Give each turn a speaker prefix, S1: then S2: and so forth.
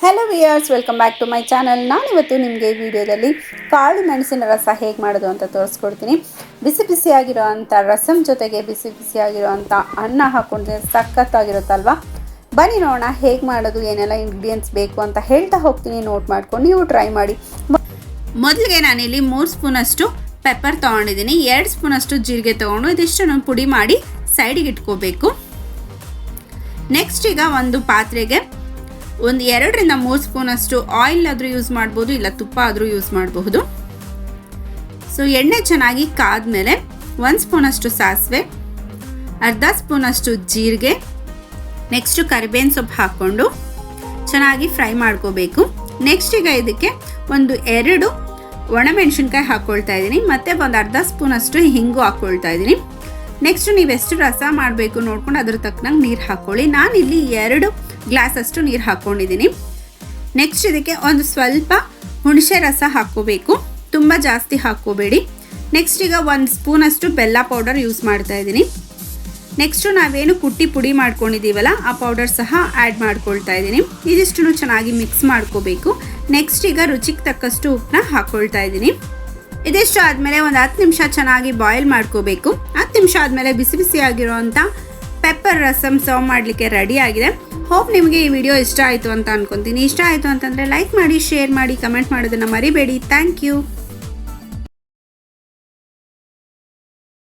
S1: Hello viewers welcome back to my channel ನಾನಿವತ್ತು ನಿಮಗೆ ವಿಡಿಯೋದಲ್ಲಿ ಕಾಳು ಮೆಣಸಿನ ರಸ ಹೇಗೆ ಮಾಡೋದು ಅಂತ ತೋರಿಸ್ಕೊಡ್ತೀನಿ. ಬಿಸಿ ಬಿಸಿಯಾಗಿರೋ ಅಂಥ ರಸಮ್ ಜೊತೆಗೆ ಬಿಸಿ ಬಿಸಿಯಾಗಿರೋ ಅಂಥ ಅನ್ನ ಹಾಕ್ಕೊಂಡ್ರೆ ಸಖತ್ತಾಗಿರುತ್ತಲ್ವಾ? ಬನ್ನಿ ನೋಡೋಣ ಹೇಗೆ ಮಾಡೋದು, ಏನೆಲ್ಲ ಇಂಗ್ರೀಡಿಯೆಂಟ್ಸ್ ಬೇಕು ಅಂತ ಹೇಳ್ತಾ ಹೋಗ್ತೀನಿ. ನೋಟ್ ಮಾಡ್ಕೊಂಡು ನೀವು ಟ್ರೈ ಮಾಡಿ. ಮೊದಲಿಗೆ ನಾನಿಲ್ಲಿ ಮೂರು ಸ್ಪೂನಷ್ಟು ಪೆಪ್ಪರ್ ತೊಗೊಂಡಿದ್ದೀನಿ. ಎರಡು ಸ್ಪೂನಷ್ಟು ಜೀರಿಗೆ ತೊಗೊಂಡು ಇದಿಷ್ಟನ್ನು ಪುಡಿ ಮಾಡಿ ಸೈಡಿಗೆ ಇಟ್ಕೋಬೇಕು. ನೆಕ್ಸ್ಟ್ ಈಗ ಒಂದು ಪಾತ್ರೆಗೆ ಒಂದು ಎರಡರಿಂದ ಮೂರು ಸ್ಪೂನಷ್ಟು ಆಯಿಲ್ ಆದರೂ ಯೂಸ್ ಮಾಡ್ಬೋದು, ಇಲ್ಲ ತುಪ್ಪ ಆದರೂ ಯೂಸ್ ಮಾಡಬಹುದು. ಸೊ ಎಣ್ಣೆ ಚೆನ್ನಾಗಿ ಕಾದ್ಮೇಲೆ ಒಂದು ಸ್ಪೂನಷ್ಟು ಸಾಸಿವೆ, ಅರ್ಧ ಸ್ಪೂನಷ್ಟು ಜೀರಿಗೆ ನೆಕ್ಸ್ಟು ಕರಿಬೇವಿನ ಸೊಪ್ಪು ಹಾಕ್ಕೊಂಡು ಚೆನ್ನಾಗಿ ಫ್ರೈ ಮಾಡ್ಕೋಬೇಕು. ನೆಕ್ಸ್ಟ್ ಈಗ ಇದಕ್ಕೆ ಒಂದು ಎರಡು ಒಣಮೆಣಸಿನ್ಕಾಯಿ ಹಾಕ್ಕೊಳ್ತಾ ಇದ್ದೀನಿ, ಮತ್ತು ಒಂದು ಅರ್ಧ ಸ್ಪೂನಷ್ಟು ಹಿಂಗು ಹಾಕ್ಕೊಳ್ತಾ ಇದ್ದೀನಿ. ನೆಕ್ಸ್ಟ್ ನೀವು ಎಷ್ಟು ರಸ ಮಾಡಬೇಕು ನೋಡ್ಕೊಂಡು ಅದ್ರ ತಕ್ಕನಂಗೆ ನೀರು ಹಾಕ್ಕೊಳ್ಳಿ ನಾನಿಲ್ಲಿ ಎರಡು ಗ್ಲಾಸ್ ಅಷ್ಟು ನೀರು ಹಾಕ್ಕೊಂಡಿದ್ದೀನಿ ನೆಕ್ಸ್ಟ್ ಇದಕ್ಕೆ ಒಂದು ಸ್ವಲ್ಪ ಹುಣಸೆ ರಸ ಹಾಕ್ಕೋಬೇಕು. ತುಂಬ ಜಾಸ್ತಿ ಹಾಕ್ಕೋಬೇಡಿ. ನೆಕ್ಸ್ಟ್ ಈಗ ಒಂದು ಸ್ಪೂನಷ್ಟು ಬೆಲ್ಲ ಪೌಡರ್ ಯೂಸ್ ಮಾಡ್ತಾ ಇದ್ದೀನಿ. ನೆಕ್ಸ್ಟು ನಾವೇನು ಕುಟ್ಟಿ ಪುಡಿ ಮಾಡ್ಕೊಂಡಿದ್ದೀವಲ್ಲ, ಆ ಪೌಡರ್ ಸಹ ಆ್ಯಡ್ ಮಾಡ್ಕೊಳ್ತಾ ಇದ್ದೀನಿ. ಇದಿಷ್ಟು ಚೆನ್ನಾಗಿ ಮಿಕ್ಸ್ ಮಾಡ್ಕೋಬೇಕು. ನೆಕ್ಸ್ಟ್ ಈಗ ರುಚಿಗೆ ತಕ್ಕಷ್ಟು ಉಪ್ಪನ್ನ ಹಾಕ್ಕೊಳ್ತಾ ಇದ್ದೀನಿ. ಇದಿಷ್ಟು ಆದಮೇಲೆ ಒಂದು ಹತ್ತು ನಿಮಿಷ ಚೆನ್ನಾಗಿ ಬಾಯ್ಲ್ ಮಾಡ್ಕೋಬೇಕು. ಹತ್ತು ನಿಮಿಷ ಆದಮೇಲೆ ಬಿಸಿ ಬಿಸಿಯಾಗಿರೋವಂಥ ಪೆಪ್ಪರ್ ರಸಮ್ ಸರ್ವ್ ಮಾಡಲಿಕ್ಕೆ ರೆಡಿ ಆಗಿದೆ. ಹೋಪ್ ನಿಮಗೆ ಈ ವಿಡಿಯೋ ಇಷ್ಟ ಆಯಿತು ಅಂತ ಅನ್ಕೊತೀನಿ. ಇಷ್ಟ ಆಯಿತು ಅಂತಂದರೆ ಲೈಕ್ ಮಾಡಿ ಶೇರ್ ಮಾಡಿ ಕಮೆಂಟ್ ಮಾಡೋದನ್ನು ಮರಿಬೇಡಿ. Thank you